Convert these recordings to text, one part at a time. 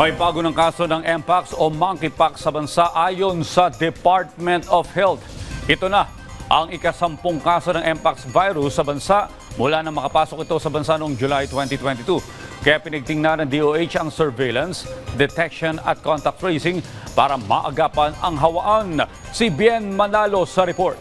May bago ng kaso ng Mpox o monkeypox sa bansa ayon sa Department of Health. Ito na ang ikasampung kaso ng Mpox virus sa bansa mula na makapasok ito sa bansa noong July 2022. Kaya pinigtingnan ng DOH ang surveillance, detection at contact tracing para maagapan ang hawaan. Si Bien Manalo sa report.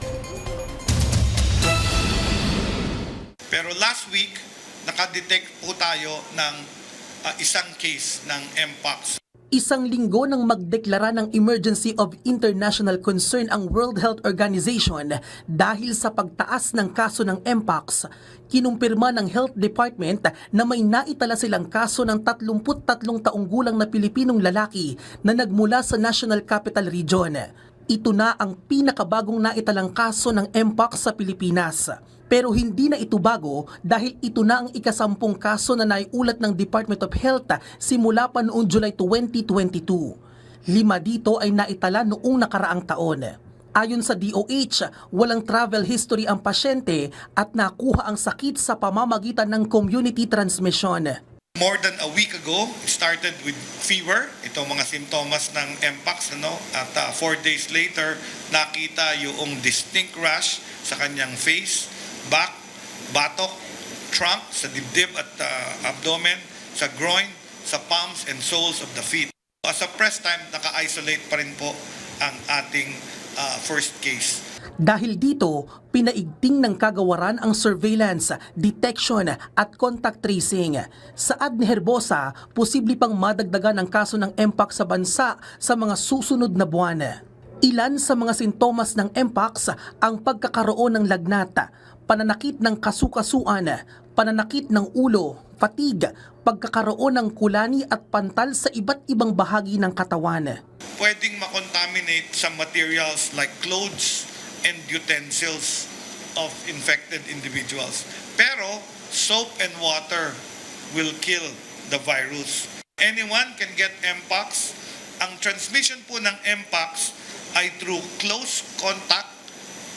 Pero last week, nakadetect po tayo ng ah, isang case ng Mpox. Isang linggo nang magdeklara ng emergency of international concern ang World Health Organization dahil sa pagtaas ng kaso ng Mpox, kinumpirma ng Health Department na may naitala silang kaso ng 33 taong gulang na Pilipinong lalaki na nagmula sa National Capital Region. Ito na ang pinakabagong naitalang kaso ng Mpox sa Pilipinas. Pero hindi na ito bago dahil ito na ang ikasampung kaso na naiulat ng Department of Health simula pa noong July 2022. Lima dito ay naitala noong nakaraang taon. Ayon sa DOH, walang travel history ang pasyente at nakuha ang sakit sa pamamagitan ng community transmission. More than a week ago, started with fever, itong mga simptomas ng Mpox. Ano? At ah, four days later, nakita yung distinct rash sa kanyang face, back, batok, trunk, sa dibdib at ah, abdomen, sa groin, sa palms and soles of the feet. As a press time, naka-isolate pa rin po ang ating ah, first case. Dahil dito, pinaigting ng kagawaran ang surveillance, detection at contact tracing. Saad ni Herbosa, posible pang madagdagan ang kaso ng MPOX sa bansa sa mga susunod na buwan. Ilan sa mga sintomas ng MPOX ang pagkakaroon ng lagnat, pananakit ng kasukasuan, pananakit ng ulo, fatigue, pagkakaroon ng kulani at pantal sa iba't ibang bahagi ng katawan. pwedeng makontaminate sa materials like clothes and utensils of infected individuals. Pero soap and water will kill the virus. Anyone can get Mpox. Ang transmission po ng Mpox ay through close contact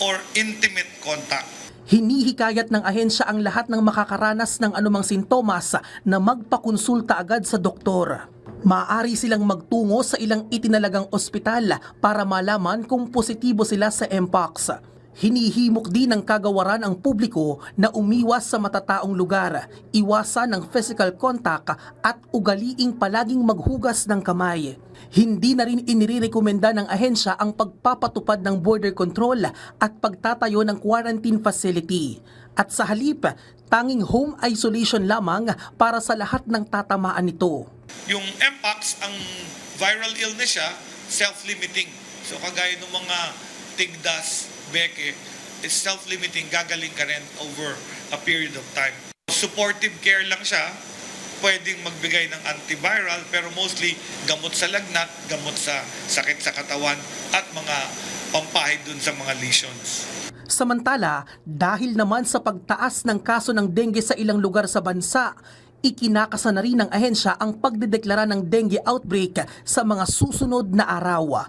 or intimate contact. Hinihikayat ng ahensya ang lahat ng makakaranas ng anumang sintomas na magpakonsulta agad sa doktor. Maaari silang magtungo sa ilang itinalagang ospital para malaman kung positibo sila sa Mpox. Hinihimok din ng kagawaran ang publiko na umiwas sa matataong lugar, iwasan ng physical contact at ugaliing palaging maghugas ng kamay. Hindi na rin inirekomenda ng ahensya ang pagpapatupad ng border control at pagtatayo ng quarantine facility. At sa halip, tanging home isolation lamang para sa lahat ng tatamaan nito. Yung Mpox, ang viral illness siya, self-limiting. So kagaya ng mga tigdas, beke, is self-limiting, gagaling ka rin over a period of time. Supportive care lang siya, pwedeng magbigay ng antiviral, pero mostly gamot sa lagnat, gamot sa sakit sa katawan, at mga pampahid dun sa mga lesions. Samantala, dahil naman sa pagtaas ng kaso ng dengue sa ilang lugar sa bansa, ikinakasa na rin ng ahensya ang pagdedeklara ng dengue outbreak sa mga susunod na araw.